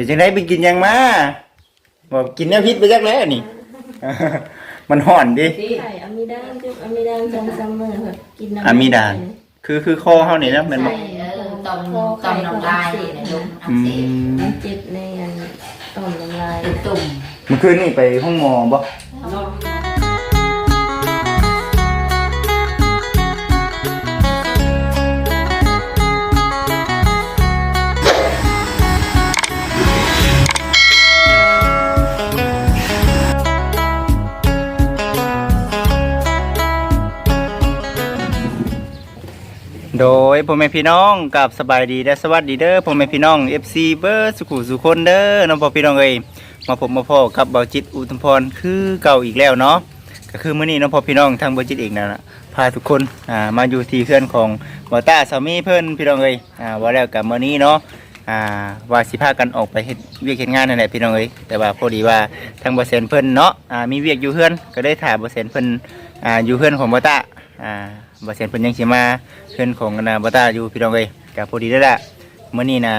เป็นจังไดไปกินหยังมาบอกกินแนวพิษไปจักแล้วนี่ มันห่อนดิไข่อะมิดานจุกอะมิดานจังซัมเมอร์แบบกินน้ำอะมิดาน คือคือคอเฮานี่นะแม่นบ่ใช่เออตอมตอมน้ำลายนี่นะลุงอัอืกเสบมมันเจ็บในอันต่อมน้ำลายเป็นตุ่มเมื่อคืนนี่ไปห้องหมอบ่ โดยพ่อแม่พี่น้องกับสบายดีและสวัสดีเด้อพ่อแม่พี่น้อง FC เบอร์สุขุสุคนเด้อน้องพ่อพี่น้องเอ้ยมาพบมาพ่อกับเบาจิตอุทุมพรคือเก่าอีกแล้วเนาะก็คือมื้อนี้น้องพ่อพี่น้องทางเบาจิตเองนั่นน่ะพาทุกคนอ่ามาอยู่ที่เพื่อนของบอต้าสามีเพิ่อนพี่น้องเอ้ยอ่าว่าแล้วกับมื้อนี้เนาะอ่าว่าสิพากันออกไปเฮ็ดเวียกเฮ็ดงานนั่นแหละพี่น้องเอ้ยแต่ว่าพอดีว่าทางบ่เซนเพิ่นเนาะอ่ามีเวียกอยู่เพื่อนก็ได้ถ่ามบ่เซนเพิ่นอ่าอยู่เพื่อนของบอต้าอ่า บ่เซนเพิ่นยังสิมาเพื่อนของนาบตาอยู่พี่น้องเอ้ยกับพอดีได้ละเมื่อนี้นะ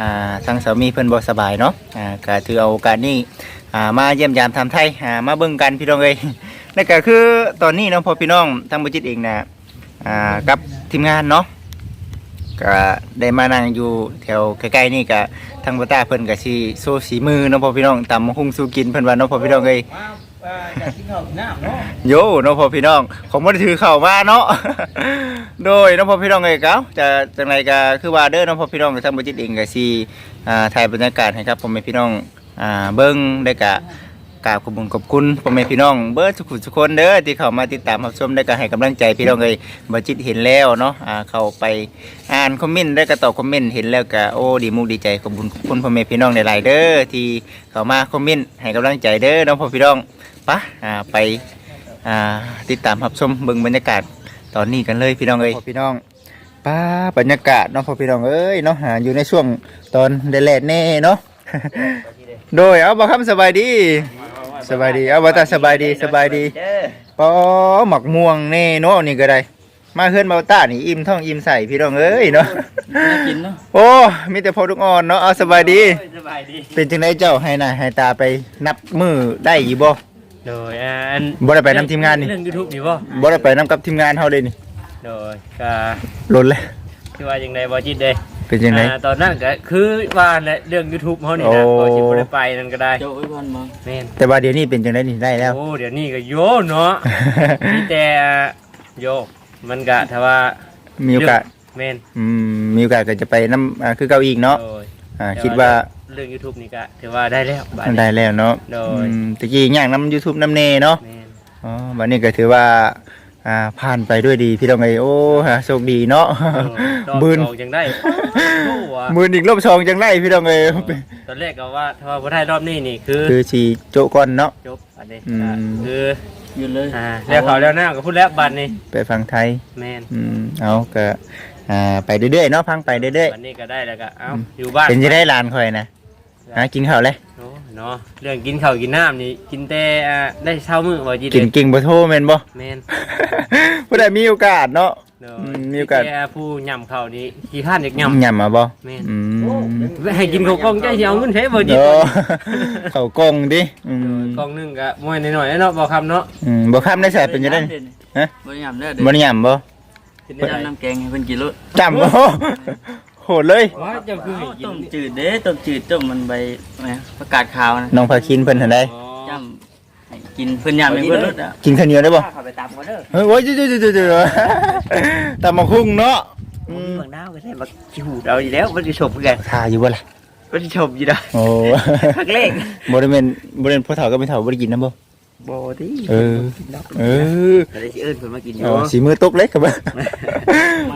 อ่าทางสามีเพื่อนบ่สบายเนาะอ่าก็ถือเอาโอกาสนี้อ่ามาเยี่ยมยามทำไทยอ่ามาเบิ่งกันพี่น้องเอ้ยนั่นก็คือตอนนี้เนาะพอพี่น้องทางบุจิตเองนะอ่ากับทีมงานเนาะก็ได้มานั่งอยู่แถวใกล้ๆนี่ก็ทางบตาเพิ่นก็สิโซสีมือเนาะพอพี่น้องตำหุ่งสูกินเพิ่นว่าเนาะพอพี่น้องเอ้ย โย่นข้าวกินน้ำเนาะโยน้องพ่อพี่น้องผมไม่ได้ถือเข่ามาเนาะโดยน้องพ่อพี่น้องเองครับจะจังไรก็คือว่าเด้อน้องพ่อพี่น้องทางบริจิตเองก็ซีถ่ายบรรยากาศให้ครับผมเป็นพี่น้องเบิ้งได้กะ กราบขอบคุณขอบคุณพ่อแม่พี่น้องเบิร์ดทุกคนทุกคนเด้อที่เข้ามาติดตามรับชมได้ก็ให้กำลังใจพี่น้องเลยบริจิตเห็นแล้วเนาะอ่าเข้าไปอ่านคอมเมนต์ได้ก็ตอบคอมเมนต์เห็นแล้วก็โอ้ดีมุกดีใจขอบคุณขอบคุณพ่อแม่พี่น้องหลายๆเด้อที่เข้ามาคอมเมนต์ให้กำลังใจเด้อน้องพ่อพี่น้องปะอ่าไปอ่าติดตามรับชมเบิ่งบรรยากาศตอนนี้กันเลยพี่น้องเอ้ยพี่น้องป้าบรรยากาศเนาะพ่อพี่น้องเอ้ยเนาะหาอยู่ในช่วงตอนแดดแน่เนาะโดยเอาบ่คำสบายดี สบายดีเอาบ่ตาสบายดีสบายดีปอหมักม่วงแน่เนาะนี่ก็ได้ มาเฮือนเบาต้านี่อิ่มท้องอิ่มใส่พี่น้องเอ้ยเนาะน่ากินเนาะโอ้มีแต่พอทุกอ่อนเนาะเอาสบายดีสบายดี เป็นจังไดเจ้าให้หน้าให้ตาไปนับมือได้อยู่บ่โดยอันบ่ได้ไปนำทีมงานนี่เรื่อง YouTube นี่บ่บ่ได้ไปนำกับทีมงานเฮาเลยนี่โดยก็ล้นเลยคือว่าจังไดบ่จิต เด้เป็นยังไง อ่าตอนนั้นก็คือว่าแหละเรื่อง YouTube เฮานี่นะโอ้บ่สิบ่ได้ไปนั่นก็ได้โจ้ไว้ก่อนมั้งแม่นแต่ว่าเดี๋ยวนี้เป็นจังไดนี่ได้แล้ว โอ้เดี๋ยวนี้ก็โยเนาะ มีแต่โยมันก็ถ้าว่ามีโอกาสแม่นอืมมีโอกาสก็จะไปน้ำอ่าคือเก่าอีกเนาะโดยอ่าคิดว่าเรื่อง YouTube นี่ก็ถือว่าได้แล้วบัดได้นี้แล้วเนาะโดย อืมตะกี้ย่างน้ำ YouTube น้ำเนเนาะแม่นอ๋อวันนี้ก็ถือว่า อ่าผ่านไปด้วยดีพี่น้องไงโอ้ฮะโชคดีเนาะโดยบืนรอบสองจังได้โอ้ว่ะมืออีกรอบสองจังไรพี่น้องไงตอนแรกก็ว่าถ้าว่าบ่ได้รอบนี้นี่คือคือสีโจะก่อนเนาะจบอันนี้อืมอ่าคือหยุดเลยอ่าแล้วเขาแล้วหน้าก็พูดแล้วบัตรนี่ไปฟังไทย แมนอืมเอาก็อ่าไปเรื่อยๆเนาะพังไปเรื่อยบัตรนี้ก็ได้แล้วก็เอ้าอืมอยู่บ้านๆเป็นจะได้หลานคอยนะหากินข้าวเลยโอ้ เนาะเรื่องกินข้าวกินน้ำนี่กินแต่อ่าได้เช้ามื้อบ่จีกินเก่งบ่โทแม่นบ่ แมนผู้ใดมีโอกาสเนาะเนาะอืมมีโอกาส แต่ผู้ย่ำข้าวนี่ขี้ข้านอยากย่ำยำมาบ่แม่นอืมให้กินข้าวกล้องใจสิเอาเงินใช้บ่จีเนาะเขากล้องดิอืมกล้องหนึงก็มวยหน่อยๆเนาะบ่คำเนาะอืมบ่ข้ามได้ใส่เป็นจะได้ฮะบ่ได้ยำเด้อเด้บ่ได้ยำบ่กินได้ ยำน้ำแกงให้เพิ่นกินรสจำบ่ โหดเลย ว่าเจ้าคือให้กินต้มจืดเด้ต้มจืดต้มมันใบแหมประกาศขาวนะน้องพาคินเพิ่นทันได้อ๋อยำให้กินเพิ่นยำให้เพิ่นรสอะกินข้าวเหนียวได้บ่เข้าไปตามเขาเด้อเฮ้ยโอ้ยจุ๊ๆๆๆตามมาคุ้งเนาะอืมเมืองดาวก็ได้มาขี้หูเราอยู่แล้วมันจะชมกันทาอยู่บ่ล่ะมันจะชมอยู่ได้โอ้ พักเลขบ่ได้แม่นบ่ได้พ่อเฒ่าก็ไม่เฒ่าบ่ได้กินนํบ่ โบที่เออ เอออะไรสิเอิ้นเพิ่นมากินอยู่อ๋อสีมือตกเล็กครับบ่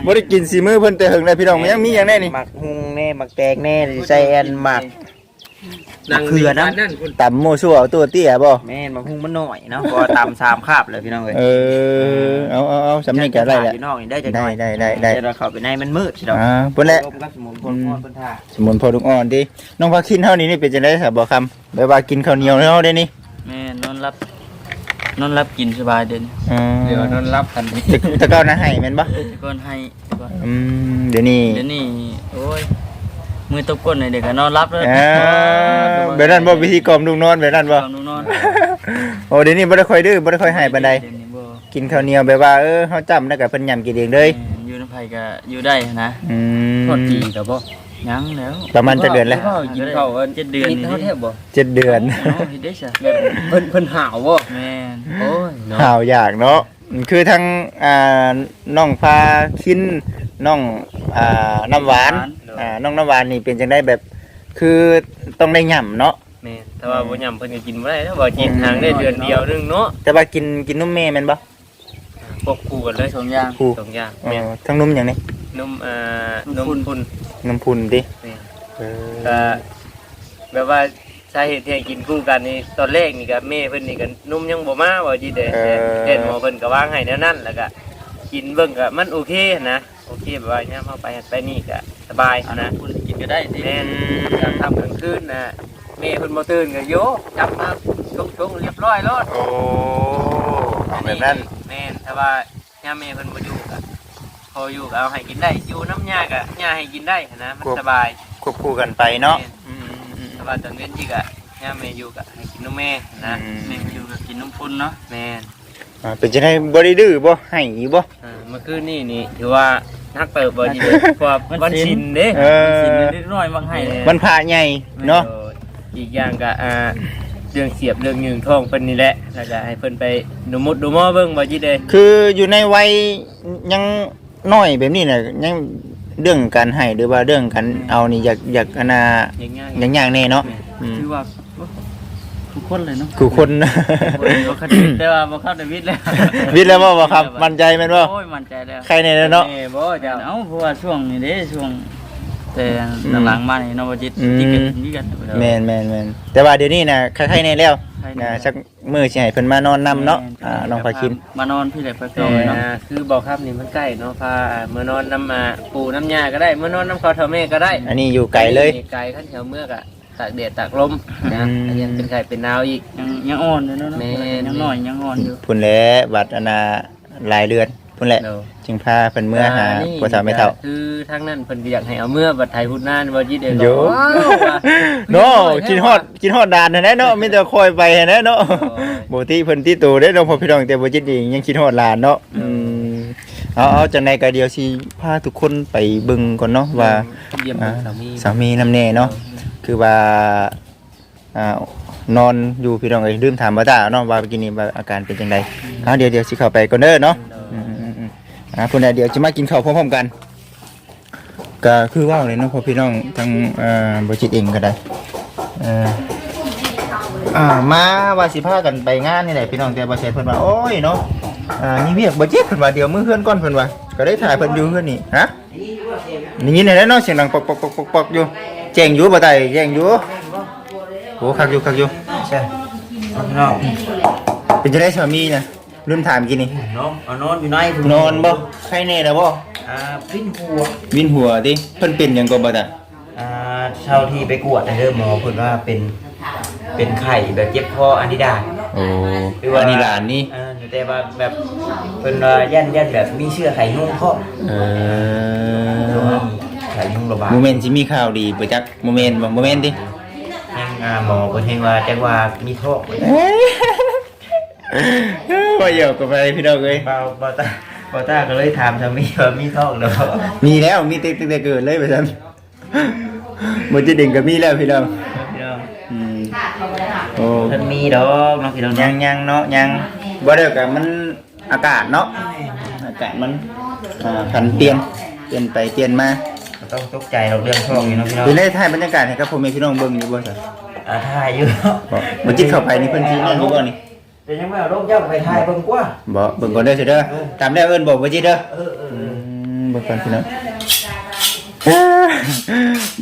บ่ได้กินสีมือเพิ่นแต่หึงได้พี่น้องมันยังมีอย่างแน่นี่ หมักฮุงแน่หมักแตงแน่ใส่แอนหมักเขือนะตำโมซั่วเอาตัวเตี้ยบ่ แม่นหมักฮุงมันหน่อยเนาะก็ตำสามคาบเลยพี่น้องเอ้ยเออ เอาเอาเอาสำเนียงก็ได้แหละ พี่น้องนี่ได้จังได้ได้ได้ได้เดี๋ยวเราเข้าไปในมันมืดสิดอกอ่าเพิ่นแหละ ลมกับสมุนไพรพรเพิ่นท่า สมุนไพรลุงอ่อนดิน้องพาคินเฮานี่นี่เป็นจังได๋ครับบ่คำแบบว่ากินข้าวเหนียวเฮาได้นี่ แม่นอนรับ นอนรับกินสบายเด่นอืมเดี๋ยวนอนรับกันแต่แต่เก่านะให้แม่นบ่แต่ก่อนให้แต่ก่อนอืมเดี๋ยวนี้เดี๋ยวนี้โอ้ยมือตบก้นในเด็กก็นอนรับเลยอ่าแบบนั้นบ่วิธีกล่อมลูกนอนแบบนั้นบ่นอนนอนโอ้เดี๋ยวนี้บ่ได้ค่อยดื้อบ่ได้ค่อยให้ปานใดเยวนี้บ่กินข้าวเหนียวแบบว่าเออเฮาจำแล้วก็เพิ่นยำกินเองเลยอยู่ในไผก็อยู่ได้นะอืม ทอดจีกับบ่ ยังแล้วประมาณจะเดือนแล้วกินข้าวเอิ้นเจ็ดเดือนกินี่นข้าวแทบบ่เจ็ดเดือนโอ้เฮ็ดได้ซะแบบเพิ่นเพิ่นหาวบ่แม่นโอ้ยเนาะข่าวอยากเนาะคือทั้งอ่าน้องพาคินน้องอ่าน้ำหวานอ่าน้องน้ำหวานนี่เป็นจังได้แบบ คือต้องได้หย่ำเนาะแม่นแต่ว่าบ่ยำเพิ่นก็กินบ่ได้แล้วบ่กินหางได้เดือนเดียวนึงเนาะแต่ว่ากินกินนุ่มแม่แม่นบ่ควบคู่กันเลยสองอย่างคู่สองอย่างเอแม่นอทั้งนุ่มอย่างนี้นมอ่านมนมพุ่นพุ่ นน้ำพุนดิแม่นเออก็แบบว่าสาเหตุที่ให้กินคู่กันนี่ตอนแรกนี่ก็แม่เพิ่นนี่ก็นุ่มยังบ่มาว่าจิเด้แต่หมอเพิ่นก็วางให้แนวนั้นแล้วก็กินเบิ่งก็มันโอเคนะโอเคแบบว่าเนี่ยามเฮาไปไปนี่ก็สบายอันนะนั้นคุณกินก็ได้สิแม่นกลางค่ำกลางคืนนะแม่เพิ่นบ่ตื่นก็โยจับมาชงๆเรียบร้อยแล้ว โอ้เอาแบบนั้นแม่นถ้าว่าย่าแม่เพิ่นบ่อยู่ก็ พออยู่ก็เอาให้กินได้ อยู่น้ำยาก็ยาให้กินได้นะมันสบายควบคู่กันไปเนาะอืมอืมแต่ว่าตอนเว้นที่ก็ย่าแม่อยู่ก็ให้กินนมแม่นะอืมแม่ก็อยู่กับกินน้ำพุ่นเนาะแม่นอ่าเป็นจังได๋บ่ได้ดื้อบ่ให้บ่อ่าเมื่อคืนนี่นี่ถือว่านักเติบบ่ดีเลยเพราะว่าวันชินเด้เออสินนิดหน่อยบางให้เลยมันพาใหญ่เนาะโดยอีกอย่างก็อ่าเรื่องเสียบเรื่องยืงทองเพิ่นนี่แหละแล้วก็ให้เพิ่นไปดูมุดดูหม้อเบิ่งบ่จิเด้คืออยู่ในวัยยัง น้อยแบบนี้น่ะยังเรื่องการให้หรือว่าเรื่องการเอานี่อยากอยากอนาอย่างง่ายอย่างอย่างแน่เนาะอืม คือว่าทุกคนเลยเนาะกูคน บ่คดีแต่ว่าบ่เข้าในวิทย์แล้ววิทย์แล้วบ่บ่ครับ มั่นใจแม่นบ่โอ้ยมั่นใจแล้วใครในแล้วเนาะ แม่บ่เจ้าเอ้าเพราะว่าช่วงนี้เด้ช่วง แต่หลังๆมานี่เนาะบ่จิตอืม ที่เกิดนี่กันแม่นแม่นแม่นแต่ว่าเดี๋ยวนี้น่ะใครๆในแล้วใครแน่นะ สักมื้อสิให้เพิ่นมานอนนํเนาะอ่าน้องพาคิน มานอนพี่เลยพระเอเจ้าเลยเนาะอคือบอกครับนี่มันใกล้เนาะพาเมื่อนอนน้ำมาปูน้ำยาก็ได้เมื่อนอนน้ำข้าวเทาแม่ก็ได้ อันนี้อยู่ไกลเลยไกลขั้นแถวเมื่อกอะตากแดดตากลมนะอืมอันยังเป็นไข่เป็นนาวอีกยังยังอ่อนอยู่เนาะแม่นยังน้อยยังอ่อนอยู่พุ่นแหละบัดอนาหลายเดือน พุ่นแหละเนาะจึงพาเพิ่นเมื่อหานี่พ่อสาวแม่เฒ่า คือทั้งนั้นเพิ่นก็อยากให้เอาเมื่อบัดไทยพุทธนานบ่ยิดเด้อโยว้าวว่ะเนาะกินฮอดกินฮอดด่านนั่นแหละเนาะมีแต่คอยไปนั่นแหละเนาะโอ้ยบ่ที่เพิ่นที่ตูได้น้องพ่อพี่น้องแต่บ่จิตเองยังคิดฮอดหลานเนาะอืมเอาเอาจังได๋ก็เดี๋ยวสิพาทุกคนไปเบิ่งก่อนเนาะว่าเยี่ยมอ่าสามีสามีนำแน่เนาะคือว่าอ่านอนอยู่พี่น้องเอ้ยลืมถามบ่ตาเนาะว่าเมื่อกี้นี้ว่าอาการเป็นจังไดเอาเดี๋ยวเดี๋ยวสิเข้าไปก่อนเด้อเนาะอืมๆๆ อ่าพุ่นน่ะเดี๋ยวสิมากินข้าวพร้อมๆกัน ก็คือว่าเลยเนาะพ่อพี่น้องทางเอ่อบ่จิตเองก็ได้เอ่ออ่ามาว่าสิพากันไปงานนี่แหละพี่น้องแต่บ่ใช่เพิ่นว่าโอ้ยเนาะอ่านี่เวียกบ่จิตเพิ่นว่าเดี๋ยวมื้อเฮือนก่อนเพิ่นว่าก็ได้ถ่ายเพิ่นอยู่เฮือนนี่ฮะนี่ยินได้เนาะเสียงดังปอกปอกปอกปอกปอกอยู่แจ้งอยู่บ่ได้แจ้งอยู่โอ้คักอยู่คักอยู่ใช่น้องเป็นจังได๋สามีน่ะ ลืมถามกินนี่น้องเอานอนอยู่ในพุ่นอนบ่ใครแน่แล้วบ่อ่าพิ้นหัววินหัวติเพิ่นเป็นหยังก็บ่ตาอ่าเช่าที่ไปกวดแต่เริ่มหมอเพิ่นว่าเป็นเป็นไข่แบบเจ็บคออันดิดาโอ้อันนี้หลานนี่อ่าแต่ว่าแบบเพิ่นว่ายันยันแบบมีเชื้อไข่นุ่งครอบเออไข่นุ่งระบาดโมเมนต์สิมีข่าวดีเปิดจักโมเมนต์บ่โมเมนต์ดิแห่งอ่าหมอเพิ่นแห่งว่าจังว่ามีท้อง ว่เหี่ยวกับไปพี่น้องเอ้ยเบาเบาตาเบาตาก็เลยถามสามีว่ามีท้องแล้วบ่มีแล้วมีติ๊กแต่เกิดเลยไปซั่นบ่จิดึงก็มีแล้วพี่น้องพี่น้องอืมโอ้เพิ่นมีดอกเน้องพี่น้องยัเนางยังเนาะยังบ่ได้ก็มันอากาศเนาะอากาศมันอ่าผันเปลี่ยนเปลี่ยนไปเปลี่ยนมาต้องตกใจหรอกเรื่องท้องนี่เนาะพี่น้องเป็นได้ถ่ายบรรยากาศให้กับพ่อแม่พี่น้องเบิ่งอยู่บ่ซั่นอ่าถ่ายอยู่เนาะบ่จิตเข้าไปนี่เพิ่นสินั่นอยู่บ่นี่ แต่ยังไม่เอาลูกเจ้าไปถ่ายเบิ่งกว่าบ่เบิ่งก่อนเด้อเสิเด้อตามแล้วเอิ้นบ่บ่จิตเด้อเออเอออืมเบิ่งก่อนพี่น้อง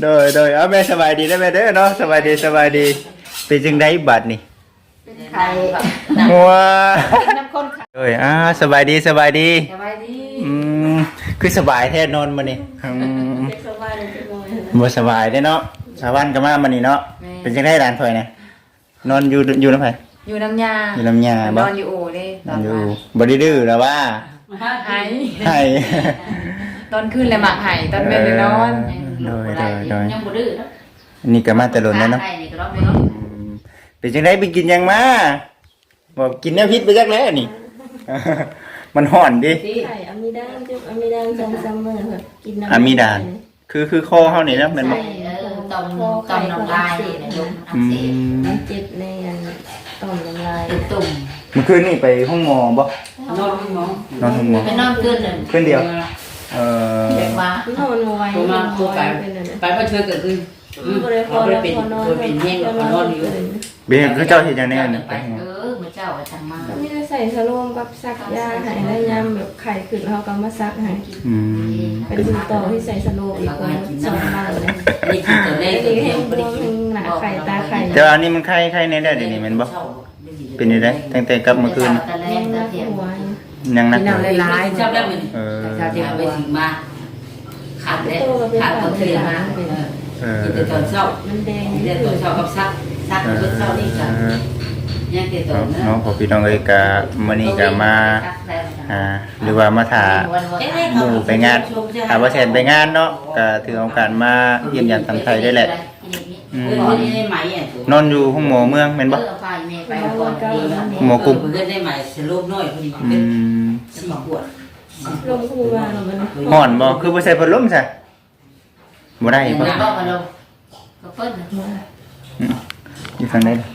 โดยโดยเอาแม่สบายดีนะแม่เด้อเนาะสบายดีสบายดีเป็นจังไดบัดนี่ไข่ว้าน้ำข้นไข่โดยอ่าสบายดีสบายดีสบายดีอืมคือสบายแท้นอนมื้อนี้อืมเด็กสบายเลยจังเลยบ่สบายเด้เนาะชาวบ้านก็มามื้อนี้เนาะแม่เป็นจังได๋ร้านข่อยนะนอนอยู่อยู่นำไผ อยู่น้ำยาอยู่นำยานบ่อนอยู่โอเลยตนออนนอยู่มาบ่ได้ดื้อแล้วว่าหายให้ ตอนขึ้นเลยหมักหายตอนเป็นเลยนอนเออโดยโดยโดยยังบ่ดื้อเนาะอันนี้ก็มาแต่หล่นแล้วเนาะได้นี่ก็รอบเดียวอืมเป็นจังไดไปกินหยังมาบอกกินแนวพิษไปจักแล้วนี่ มันห่อนดิไข่อะมิดานจุกอะมิดานสองสามมื้อค่ะกินน้ำอะมิดาน คือคือคอเฮานี่นะแม่นบ่ใช่เออต่อมต่อมน้ำลายนี่นะลูกอักอืเสบมมันเจ็บในอัน ต่อมน้ำลายเป็นตุ่มเมื่อคืนนี่ไปห้องหมอบ่นอนหมอนอนห้องหมอไปนอนคืนหนึ่งคืนเดียว เออเด็กมามันทนไว้ตัวมาตัวไปเป็นอันนั้นไปมาช่วยเกิดขึ้นอืมบ่ได้พอเอาไปแล้วเป็นพอนอนตัวเป็นแห้งแล้วนอนอยู่เบี้ยคือเจ้าเฮ็ดจังได๋เนี่ยไปเออมา เจ้าทางมาก็มีแต่ใส่สโลมกับซักยาให้แล้วยามแบบไข่ขึ้นเขาก็มาซักให้อืมเป็นคุณต่อที่ใส่สโลมอีกคนสองบ้านเลยนี่คือตัวเลไอ้ขนี่เดีให้ยวพวกนึงหนาไข่ตาไข่แต่ว่าอันนี้มันไข้ไข้ในได้เดี๋ยวนี้แม่นบ่เป็นจังได๋ตั้งแต่กลับเมื่อคืนตะแลยังงตะนักเทียมหัวยังนักกินน้ำหลายๆชอบแล้วมันเออชาวเทียมไปถึงมาขาดแล้วขาดตัวเทียมมาเออกินแต่ตอนเช้ามันแดงกินแต่ตอนเช้ากับซักซักเออตอนเช้านี่กันยังแต่ตอน เนาะพอพี่น้องเอ้ยก็มื้อนี้ก็มาอ่าหรือว่ามาถ่าหมู่ไปงานถามว่าแทนไปงานเนาะก็ถือโอกาสมาเยี่ยมยามทางไทยได้แหละอืมเออนี่ได้ไหมอะนอนอยู่ห้องหมอเมืองแม่นบ่เออพายแม่ไปก่อนดีเนาะหมอกุ๊บเพื่อนได้ไหมสรุปน้อยพอดีอืมสี่ขวดลมคูมาลมมันฮ้อนบ่คือบ่ใส่พัดลมซะบ่ได้บ่น้ำบอกมาลงก็เปิ้ลนะอืมอยู่ฝั่งไหนล่ะ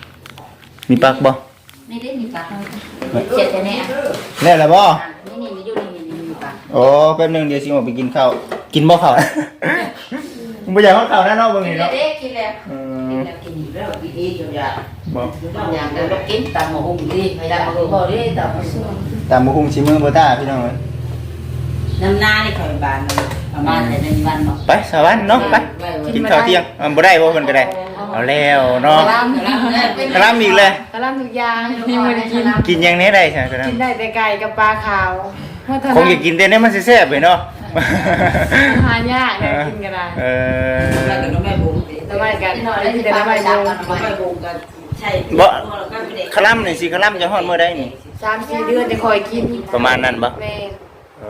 มีปลักบ่ไม่ได้มีปากเจ็ดแต่เนี่ยแล้วล่ะบ่นี่นี่มีอยู่นี่นี่มีปากโอ้แป๊บหนึงเดี๋ยวสิออกไปกินข้าวกินบ่ข้าวบ่อยากเอาข้าวแน่เนาะเบิ่งกินนี่แล้วเนาะเด็กกินแล้วอืกินมแล้วกินอีกแล้วกินอีกอยู่อย่าบ่อย่างเดียวเรากินตามหมูหุ่งดีไม่ได้มาบอกดิตามมาส่วนตามบ่คุ้งสิมือบ่ตาพี่น้องเอ้ยน้ำหน้านี่คอยบานประมาณแต่ในวันเนาะไปสวัสดีเนาะไปกินข้าวเที่ยงอะบ่ได้บ่เพิ่นก็ได้ เอาแล้วเนาะกะลำอีกเลย กระลำทุกอย่างที่มันกินกินยังนี้ได้ใช่ไหมกินได้แต่ไก่กับปลาขาวเพราะตอนคงนั้อยานกกินแต่เนี้มันแซ่บๆไปเนาะอาหารยากเนี่ยกินกันได้เอแล้วอก็น้องแม่บุ๋มแต่ว่ากันหน่อยแล้วกินที่แต่ปากละใบไปโมจับงกันน้องไปแม่บุ๋มก็ใช่คลั่มนี่สิคลั่มจะฮอดเมื่อใดนี่ สามสี่เดือนจะคอยกินประมาณนั้นปะแม่เอ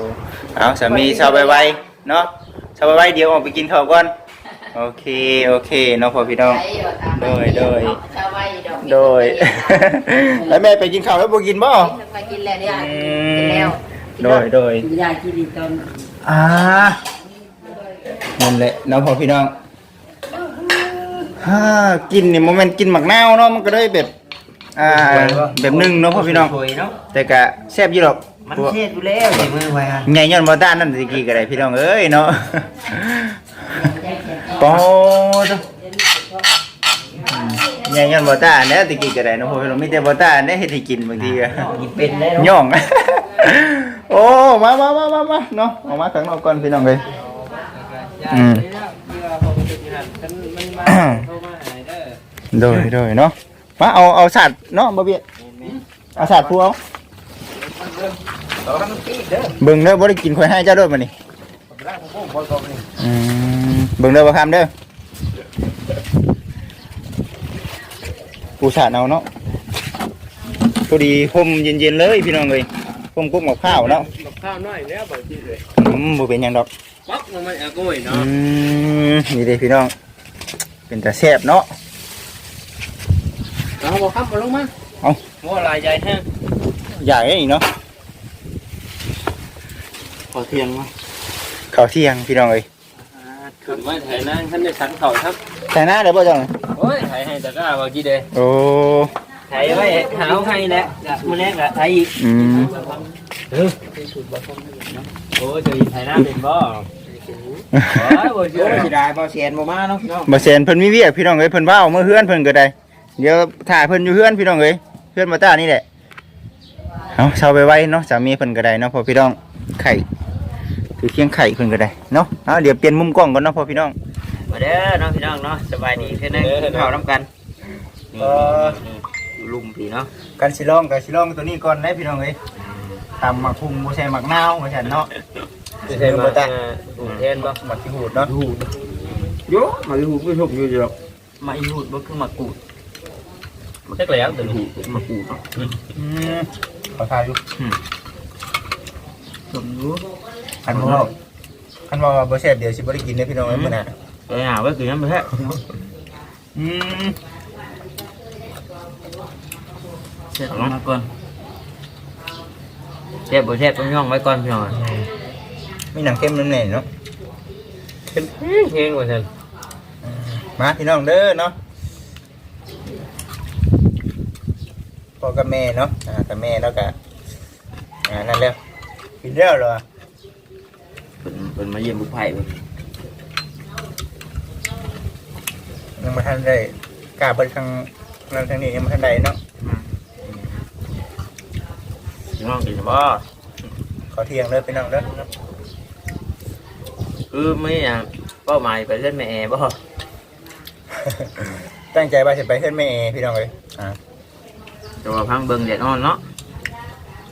อเอาสามีชาวไวๆเนาะชาวไวๆเดี๋ยวออกไปกินข้าวก่อน โอเค โอเคเนาะพ่อพี่น้อง โดยโดยชาวไร่ดอกโดย แล้วแม่ไปกินข้าวแล้วบ่กินบ่ไปกินแล้วเนี่ยอืกินมแล้วโดยโดยยายที่ดีตอนอ่านั่นแหละเนาะพ่อพี่น้องฮ่ากินนี่โมเมนต์กินหมักนาวเนาะมันก็ได้แบบอ่าแบบหนึงเนาะพ่อพี่น้องสวยเนาะแต่ก็แซ่บอยู่หรอกมันเช็ดอยู่แล้วสิมือไว้ฮะไงย้อนบ่ต้านนั่นตะกี้ก็ได้พี่น้องเอ้ยเนาะ ปอตไงย้อนบ่ต้านแล้วตะกี้ก็ได้เนาะพ่อพี่น้องมีแต่บ่ต้านได้เฮ็ดให้กินบางทีก็กินเป็นได้เนาะย่องโอ้มามามามามาเนาะออกมาข้างนอกก่อนพี่น้องเลยอืมโดยโดยเนาะมาเอาเอาสัตว์เนาะบ่เบียดเอาสัตว์ผู้เอาเบิ่งเด้อบ่ได้กินข่อยให้เจ้าเด้อมื้อนี้อืม เบิ่งเด้อบ่คำเด้อผู้สัตว์เอาเนาะพอดีคมเย็นๆเลยพี่น้องเอ้ยคมกุ้งกับข้าวเนาะข้าวน้อยแล้วบ่ที่เลยอืมบ่เป็นหยังดอกป๊อกมันอากุ้ยอืเนาะมนี่เด้พี่น้อง เป็นตาแซ่บเนาะเอาบ่ครับบ่ลงมาเอาโม่ลายใหญ่แฮะใหญ่อีกเนาะขอเทียงมาข้าวเที่ยงพี่น้องเอ้ย ขึ้นมาไถนางท่านได้สันเข่าครับแต่หน้าเด้อบ่จังโอ้ยไถให้ตะกร้าบ่กี่เด้โอ้ไถไว้หาวให้แล้วมื้อแรกก็ไถอีกอืมโอ้ยจะไถน้าเป็นบ่โอ้ยบ่เชื่อสิได้บ่เสียนบ่มาเนาะเนาะบ่แซนเพิ่นมีเวียกพี่น้องเอ้ยเพิ่นว่าเอามื่อเฮือนเพิ่นก็ได้เดี๋ยวถ่ายเพิ่นอยู่เฮือนพี่น้องเอ้ยเฮือนมาต้านี่แหละเอาเช้าไปไว้เนาะสามีเพิ่นก็ได้เนาะพอพี่น้องไข่ คือเคียงไข่เพิ่นก็ได้เนาะเอาเดี๋ยวเปลี่ยนมุมกล้องก่อนเนาะพอพี่น้องมาเด้อเนาะพี่น้องเนาะสบายดีเพิ่นนั่งกินข้าวนํกันนี่นี่อยู่ลุมพี่เนาะกันสิลองกันสิลองตัวนี้ก่อนได้พี่น้องเอ้ยตำหมักพุงบ่ใช่หมักนาวว่าซั่นเนาะจะใช่มาตาอุ่นเทนบ่หมักขี้หูดเนาะโยมาอยู่ผู้ชมอยู่ดอกมาอีหูดบ่คือมากูดจักแล้วตัวนี้มาปูเนาะอืมขอทายอยู่สมรู้ อันบ่เนาะคันว่าบ่แซ่บเดี๋ยวสิบ่ได้กินเด้อพี่น้องเอ้ยมื้อหน้าไปหาไว้กินน้ำไปแท้อืมเสร็จมาก่อนแซ่บบ่แซ่บต้องย่องไว้ก่อนพี่น้องมีหนังเข้มนั่นแน่เนาะเฮงว่าซั่นมาพี่น้องเด้อเนาะพ่อกับแม่เนาะอ่ากับแม่แล้วก็อ่านั่นแล้วกินแล้วเหรอเพิ่นเพิ่นมาเยี่ยมบุกไผ่เพิ่นยังไม่ทันได้กล้าเปิดครั้งนั้นครั้งนี้ยังไม่ทันได้เนาะพี่น้องกินบ่ขอเที่ยงเลยพี่น้องเด้อคือไม่อะเป้าหมายไปเล่นแม่แอบ่ตั้งใจว่าจะไปเพื่อนแม่เอพี่น้องเลยอ่าแต่ว่าพังเบิ่งแดดอ่อนเนาะ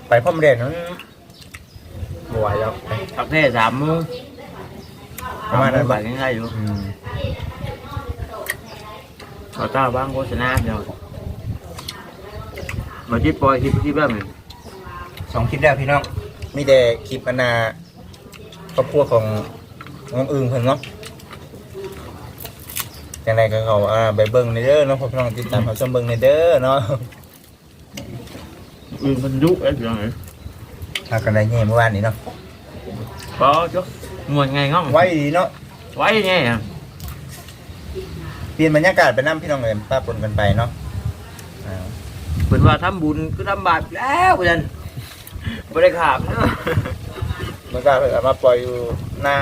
ไปพ่อมเด่นนั้น บ่ไหวแล้วพักแค่สามโมงประมาณนั้นไปบ่ง่ายๆอยู่อืมเขาเจ้าบ้างโฆษณาพี่น้องมาจิตปล่อยคลิปคลิปแบบนี้สองคลิปแล้วพี่น้อง มีแต่คลิปอนนาครอบครัวของน้องอึงเพิ่นเนาะจังไรก็เขาอ่าไปเบิ่งในเด้อเนาะพ่อพี่น้องติดตามเขาชมเบิ่งในเด้อเนาะ อื่นมันยุเอ้ยพี่น้องเอ้ ยหากันได้แง่เมื่อวานนี้เนาะบ่จ๊กมวนไงง้องไว้ดีเนาะไว้ไงอะเปลี่ยนบรรยากาศไปน้ำพี่น้องเลยป้าปนกันไปเนาะอ่าเพิ่นว่าทำบุญก็ทำบาปแล้วเพิ่นบ่ได้ขาบเนาะเมื่อกล้าเอามาปล่อยอยู่หน้า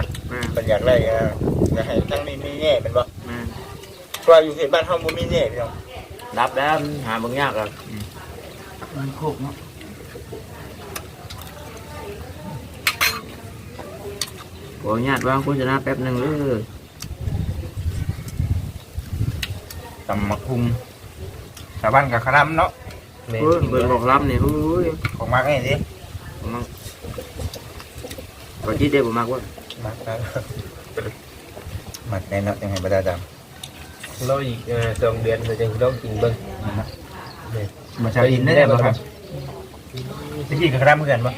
เป็นอยากได้อ่าอยากให้ทั้งนี้มีแง่เป็นบ่แม่เพราะว่าอยู่เขตบ้านเฮาบ่มีแง่พี่น้องรับแล้วหาบิ่งยากอะมันโคกเนาะ ออนุญาตวางโฆษณาแป๊บหนึงเด้อตำมักคุงชาวบ้านกับคารำเนาะแม่เพิ่นเพิ่นบอกรับนี่โอ้ยของมักไอ้สิมันบ่จิตได้บ่มากว่ามักครับมักแน่เนาะยังไงบ่ได้ดเราอีกเอ่อสองเดือนเราจะต้องกินเบิ่งำมาชาวอินได้บ่ครับตะกี้กับคารำเหมือนกันบ่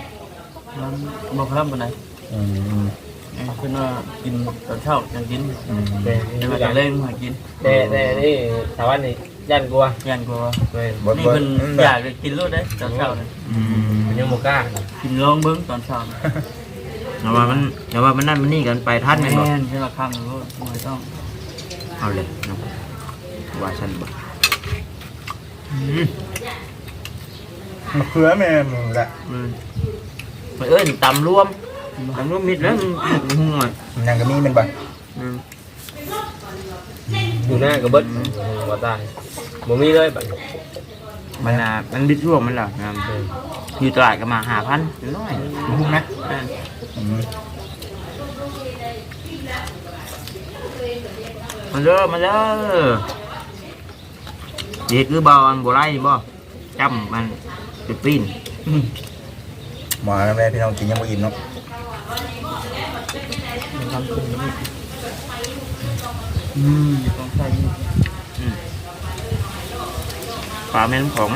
มันบ่ครับปานใดอืม เออเพิ่นว่ากินตอนเช้าจังกินอืมแต่แต่ว่าจะเล่นมากินแต่แต่นี่ถามว่านี่ยันกลัวยันกว่าแม่นบ่นี่บ่เพิ่นอืมอยากจะกินรสได้ตอนเช้าเลยอืมมันยังบ่กล้ากินลองเบิ่งตอนเช้าแต่ว่ามันแต่ว่ามันนั่นมันนี่กันไปทันแม่นบ่แม่นใช่ละคำก็ไม่ต้องเอาเลยเนาะว่าฉันบ่มะเขือแม่มึงละอืมไปเอิ้นตำรวม ตำรวมมิดแล้วมันห่วยนางก็มีแมันบ่อืมอยู่หน้าก็เบิดบ่ตายบ่มีเลยบัดนี้มันอะมันบิดช่วงมันล่ะนะอยู่ตลาดก็มา5,000น้อยมะฮุงนะแม่นอืมมาเด้อมาเด้อเด็กคือบ่อันบ่ไรบ่จำมันไปปีนหมอแล้วแม่พี่น้องกินยังบ่อิ่มเนาะ อืมต้องใส่ปลาแม่นของ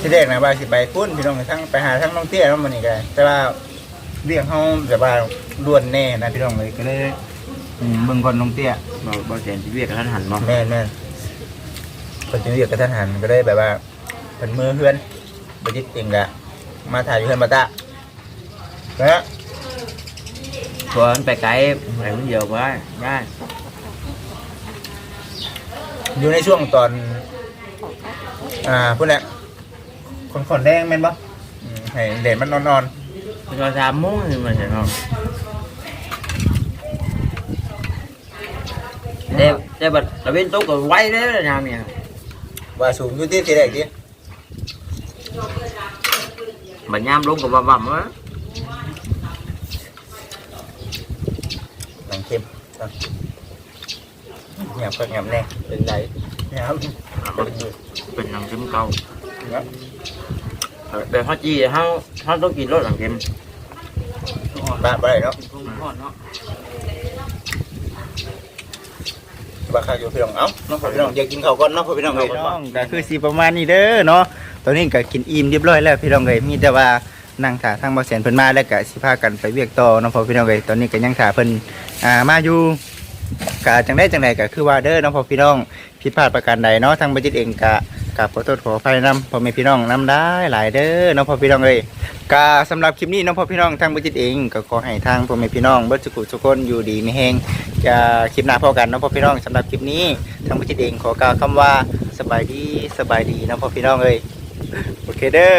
ที่แรกนะว่าสิไปพุ่นพี่น้องทั้งไปหาทั้งน้องเตี้ยแล้วมันนี่ก็ได้แต่ว่าเรียกเฮาแบบว่าล้วนแน่นะพี่น้องเลยก็เลยอืมเบิ่งก่อนน้องเตี้ยบ่บ่แสนสิเวียกกับท่านหันบ่แม่นแม่นเพิ่นจะเรียกกระทันหันก็ได้แบบว่าเพิ่นมือเพื่อนบ่จิตเองก็มาถ่ายอยู่เพื่อนมาตะนะ เพราะมันไปไกลไปมันเดียวบ่ได้ได้อยู่ในช่วงตอน อ่าพุ่นแหละคนขนแดงแม่นบ่อืมให้เด่นมันนอนตอนสามโมงนี่มันจะเนาะแต่แต่บัดตะเวนตกก็ไวเด้อยามเนี่ยๆว่าสูงอยู่ที่ทีแรกดิบัดยามลงก็บ่บ่ำวะ หนังเข้มครับเงียบก็เงียบแน่เป็นไรเงียบเป็นหนังเข็มเก่าเงียบแต่เฮาจี้เฮาเฮาต้องกินรสหนังเข็มบ้าบ่ได้เนาะกุ้งทอดเนาะว่าข้าวอยู่พี่น้องเอ้าน้องพ่อพี่น้องอยากกินข้าวก่อนเนาะพ่อพี่น้องเอ้ยน้องก็คือสิประมาณนี้เด้อเนาะตอนนี้ก็กินอิ่มเรียบร้อยแล้วพี่น้องเอ้ยมีแต่ว่านั่งถ่าทางบ่แสนเพิ่นมาแล้วก็สิพากันไปเวียกต่อเนาะพ่อพี่น้องเอ้ยตอนนี้ก็ยังถ่าเพิ่นอ่ามาอยู่ ก็จังได้จังไดก็คือว่าเด้อเนาะพ่อพี่น้องผิดพลาดประการใดเนาะทางบัจิตเองก็กับขอโทษขออภัยนำพ่อแม่พี่น้องนํได้หลายเด้อเนาะพ่อพี่น้องเอ้ยก็สำหรับคลิปนี้เนาะพ่อพี่น้องทางบัจิตเองก็ขอให้ทางพ่อแม่พี่น้องเบิดสุขทุกคนอยู่ดีมีแฮงจะคลิปหน้าพอกันเนาะพ่อพี่น้องสำหรับคลิปนี้ทางบัจิตเองขอกล่าวคำว่าสบายดีสบายดีเนาะพ่อพี่น้องเอ้ยโอเคเด้อ